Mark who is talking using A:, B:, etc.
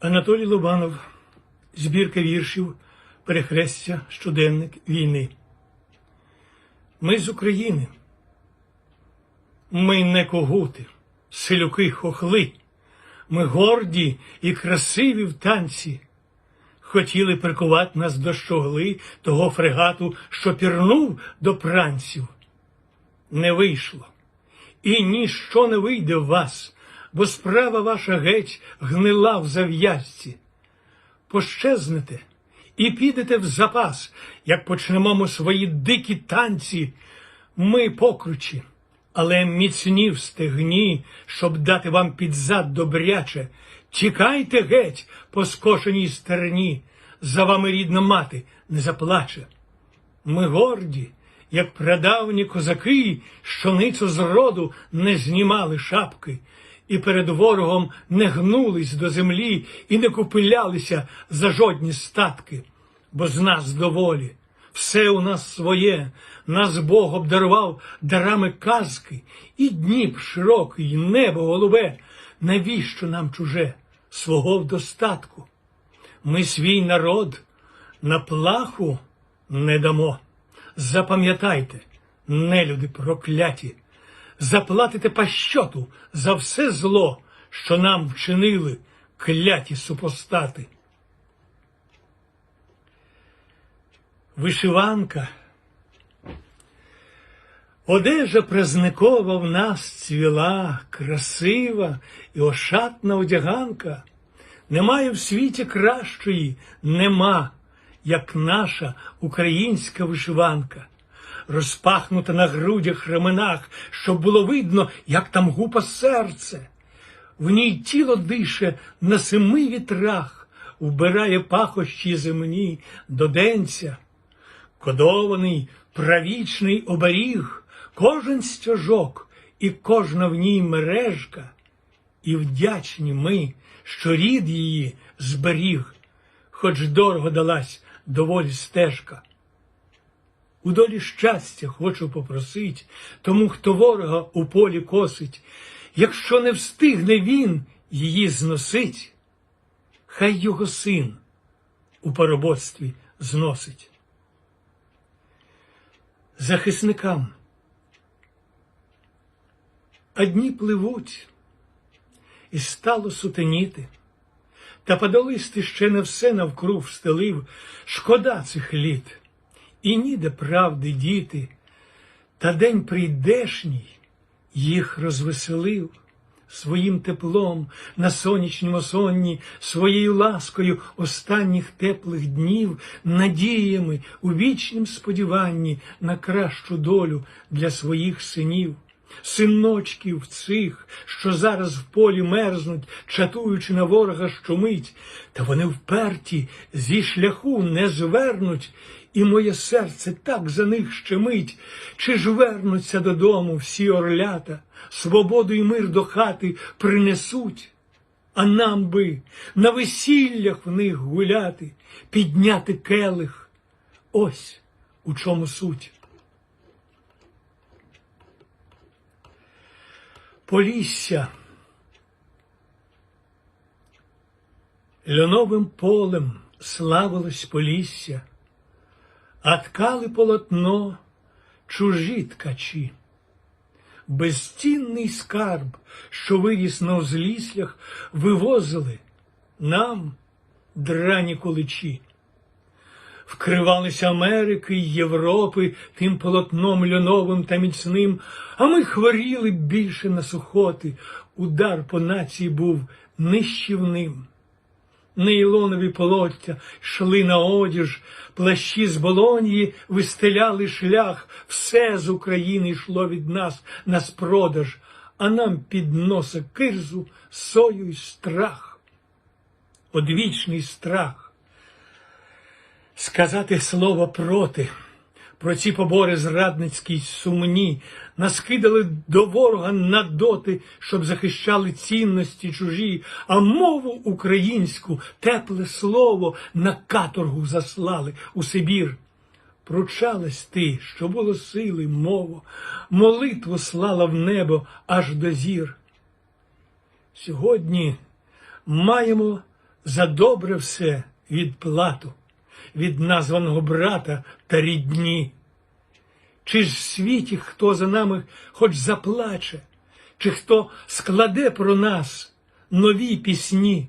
A: Анатолій Лобанов, збірка віршів, перехрестя, щоденник війни. Ми з України. Ми не когути, селюки хохли. Ми горді і красиві в танці. Хотіли прикувати нас до щогли того фрегату, що пірнув до пранців. Не вийшло. І ніщо не вийде в вас, бо справа ваша геть гнила в зав'язці. Пощезнете і підете в запас, як почнемо свої дикі танці. Ми покручі, але міцні в стегні, щоб дати вам під зад добряче. Тікайте геть по скошеній стерні, за вами рідна мати не заплаче. Ми горді, як прадавні козаки, що ницо з роду не знімали шапки, і перед ворогом не гнулись до землі і не купилялися за жодні статки, бо з нас доволі. Все у нас своє, нас Бог обдарував дарами казки, і Дніп широкий, і небо голубе. Навіщо нам чуже свого в достатку? Ми свій народ на плаху не дамо. Запам'ятайте, нелюди прокляті, заплатите пащоту за все зло, що нам вчинили кляті супостати. Вишиванка. Одежа празникова в нас цвіла, красива і ошатна одяганка. Немає в світі кращої, нема, як наша українська вишиванка, розпахнута на грудях ременах, щоб було видно, як там гупа серце. В ній тіло дише на семи вітрах, вбирає пахощі земні до денця. Кодований правічний оберіг, кожен стяжок і кожна в ній мережка, і вдячні ми, що рід її зберіг, хоч дорого далась доволі стежка. У долі щастя хочу попросить, тому, хто ворога у полі косить, якщо не встигне він її зносить, хай його син у пароботстві зносить. Захисникам. А дні пливуть, і стало сутеніти, та подолисти ще не все навкруг встелив, шкода цих літ, і ніде правди діти, та день прийдешній їх розвеселив своїм теплом на сонячному сонні, своєю ласкою останніх теплих днів, надіями у вічнім сподіванні на кращу долю для своїх синів. Синочків цих, що зараз в полі мерзнуть, чатуючи на ворога щомить, та вони вперті зі шляху не звернуть, і моє серце так за них щемить, чи ж вернуться додому всі орлята, свободу і мир до хати принесуть, а нам би на весіллях в них гуляти, підняти келих. Ось у чому суть. Полісся льоновим полем славилось Полісся, а ткали полотно чужі ткачі. Безцінний скарб, що виріс на узліслях, вивозили нам драні куличі. Вкривалися Америки й Європи тим полотном льоновим та міцним, а ми хворіли більше на сухоти. Удар по нації був нищівним. Нейлонові полоття йшли на одіж, плащі з Болонії вистеляли шлях, все з України йшло від нас на спродаж, а нам під носа кирзу, сою й страх. Одвічний страх сказати слово проти. Про ці побори зрадницькі сумні нас кидали до ворога на доти, щоб захищали цінності чужі, а мову українську, тепле слово на каторгу заслали у Сибір. Пручалась ти, що було сили, мова, молитву слала в небо аж до зір. Сьогодні маємо за добре все відплату від названого брата та рідні. Чи ж в світі хто за нами хоч заплаче, чи хто складе про нас нові пісні?